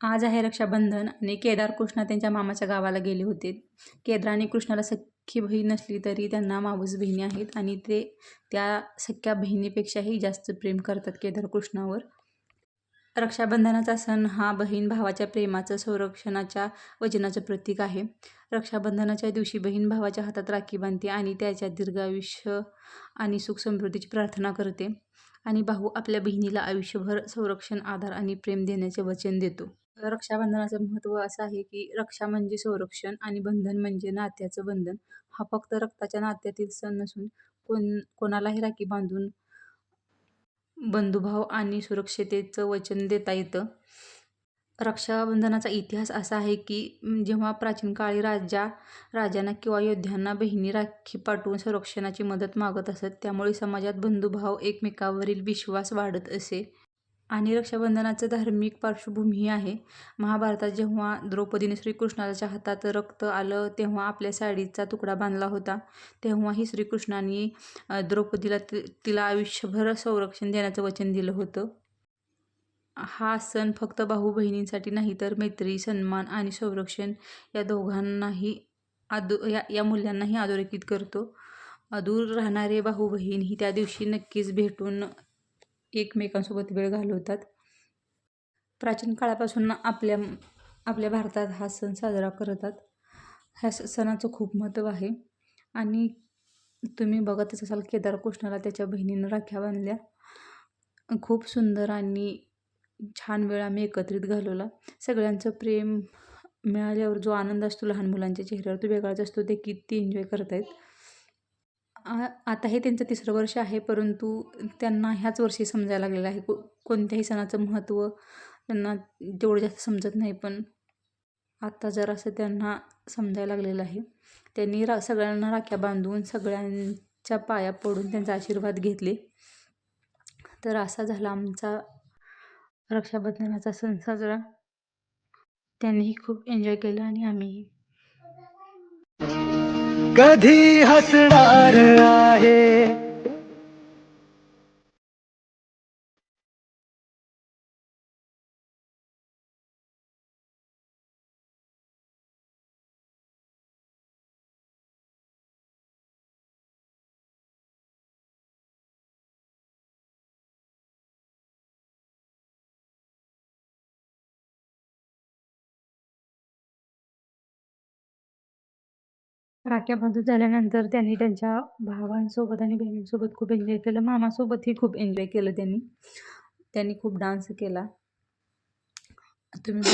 आज आहे रक्षाबंधन आणि केदार कृष्णा त्यांच्या मामाच्या गावाला गेले होते. केदार आणि कृष्णाला सख्खी बहीण नसली तरी त्यांना मावस बहिणी आहेत आणि ते त्या सख्या बहिणीपेक्षाही जास्त प्रेम करतात केदार कृष्णावर. रक्षाबंधनाचा सण हा बहीण भावाच्या प्रेमाचं संरक्षणाच्या वचनाचं प्रतीक आहे. रक्षाबंधनाच्या दिवशी बहीण भावाच्या हातात राखी बांधते आणि त्याच्या दीर्घायुष्य आणि सुख समृद्धीची प्रार्थना करते. आणि भाऊ आपल्या बहिणीला आयुष्यभर संरक्षण आधार आणि प्रेम देण्याचे वचन देतो. रक्षाबंधनाचं महत्त्व असं आहे की रक्षा म्हणजे संरक्षण आणि बंधन म्हणजे नात्याचं बंधन. हा फक्त रक्ताच्या नात्यातील सण नसून कोण कोणालाही राखी बांधून बंधुभाव आणि सुरक्षतेचं वचन देता येतं. रक्षाबंधनाचा इतिहास असा आहे की जेव्हा प्राचीन काळी राजा राजांना किंवा योद्ध्यांना बहिणी राखी पाठवून संरक्षणाची मदत मागत असत त्यामुळे समाजात बंधुभाव एकमेकावरील विश्वास वाढत असे. आणि रक्षाबंधनाचं धार्मिक पार्श्वभूमी आहे. महाभारतात जेव्हा द्रौपदीने श्रीकृष्णाच्या हातात रक्त आलं तेव्हा आपल्या साडीचा तुकडा बांधला होता. तेव्हाही श्रीकृष्णाने द्रौपदीला ति तिला आयुष्यभर संरक्षण देण्याचं वचन दिलं होतं. हा सण फक्त भाऊ बहिणींसाठी नाही तर मैत्री सन्मान आणि संरक्षण या दोघांनाही आदो या या मूल्यांनाही अधोरेखित करतो. दूर राहणारे भाऊ बहीण ही त्या दिवशी नक्कीच भेटून एकमेकांसोबत वेळ घालवतात. प्राचीन काळापासून आपल्या आपल्या भारतात हा सण साजरा करतात. ह्या स- सणाचं खूप महत्त्व आहे. आणि तुम्ही बघतच असाल केदार कृष्णाला त्याच्या बहिणीनं राख्या बांधल्या. खूप सुंदर आणि छान वेळ आम्ही एकत्रित घालवला. सगळ्यांचं प्रेम मिळाल्यावर जो आनंद असतो लहान मुलांच्या चेहऱ्यावर तो वेगळाच असतो. ते किती एन्जॉय करतायत. आ आता हे त्यांचं तिसरं वर्ष आहे परंतु त्यांना ह्याच वर्षी समजायला लागलेलं आहे. को कोणत्याही सणाचं महत्त्व त्यांना तेवढं जास्त समजत नाही पण आत्ता जरासं त्यांना समजायला लागलेलं आहे त्यांनी रा सगळ्यांना राख्या बांधून सगळ्यांच्या पाया पडून त्यांचा आशीर्वाद घेतले तर असा झाला आमचा रक्षाबंधनाचा सण साजरा. त्यांनीही खूप एन्जॉय केलं आणि आम्हीही कधी हसणार आहे? राख्या बांधून झाल्यानंतर त्यांनी त्यांच्या भावांसोबत आणि बहिणींसोबत खूप एन्जॉय केलं. मामासोबतही खूप एन्जॉय केलं त्यांनी. त्यांनी खूप डान्स केला. तुम्ही